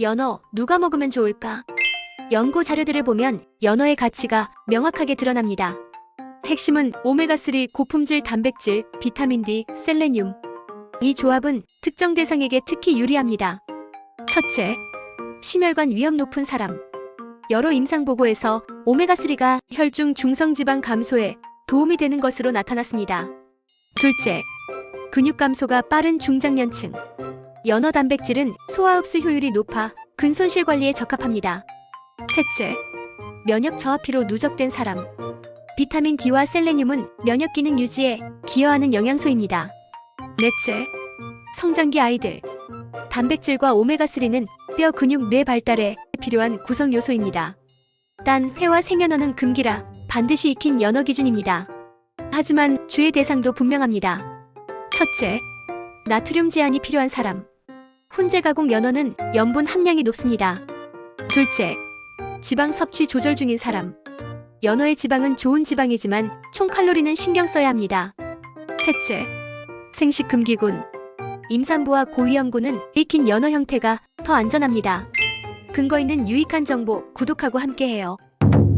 연어, 누가 먹으면 좋을까? 연구 자료들을 보면 연어의 가치가 명확하게 드러납니다. 핵심은 오메가3 고품질 단백질, 비타민 D, 셀레늄. 이 조합은 특정 대상에게 특히 유리합니다. 첫째, 심혈관 위험 높은 사람. 여러 임상 보고에서 오메가3가 혈중 중성지방 감소에 도움이 되는 것으로 나타났습니다. 둘째, 근육 감소가 빠른 중장년층. 연어 단백질은 소화 흡수 효율이 높아 근손실 관리에 적합합니다. 셋째, 면역 저하피로 누적된 사람. 비타민 D와 셀레늄은 면역 기능 유지에 기여하는 영양소입니다. 넷째, 성장기 아이들. 단백질과 오메가3는 뼈 근육 뇌 발달에 필요한 구성 요소입니다. 단 회와 생연어는 금기라 반드시 익힌 연어 기준입니다. 하지만 주의 대상도 분명합니다. 첫째, 나트륨 제한이 필요한 사람. 훈제 가공 연어는 염분 함량이 높습니다. 둘째, 지방 섭취 조절 중인 사람. 연어의 지방은 좋은 지방이지만 총 칼로리는 신경 써야 합니다. 셋째, 생식 금기군. 임산부와 고위험군은 익힌 연어 형태가 더 안전합니다. 근거 있는 유익한 정보 구독하고 함께해요.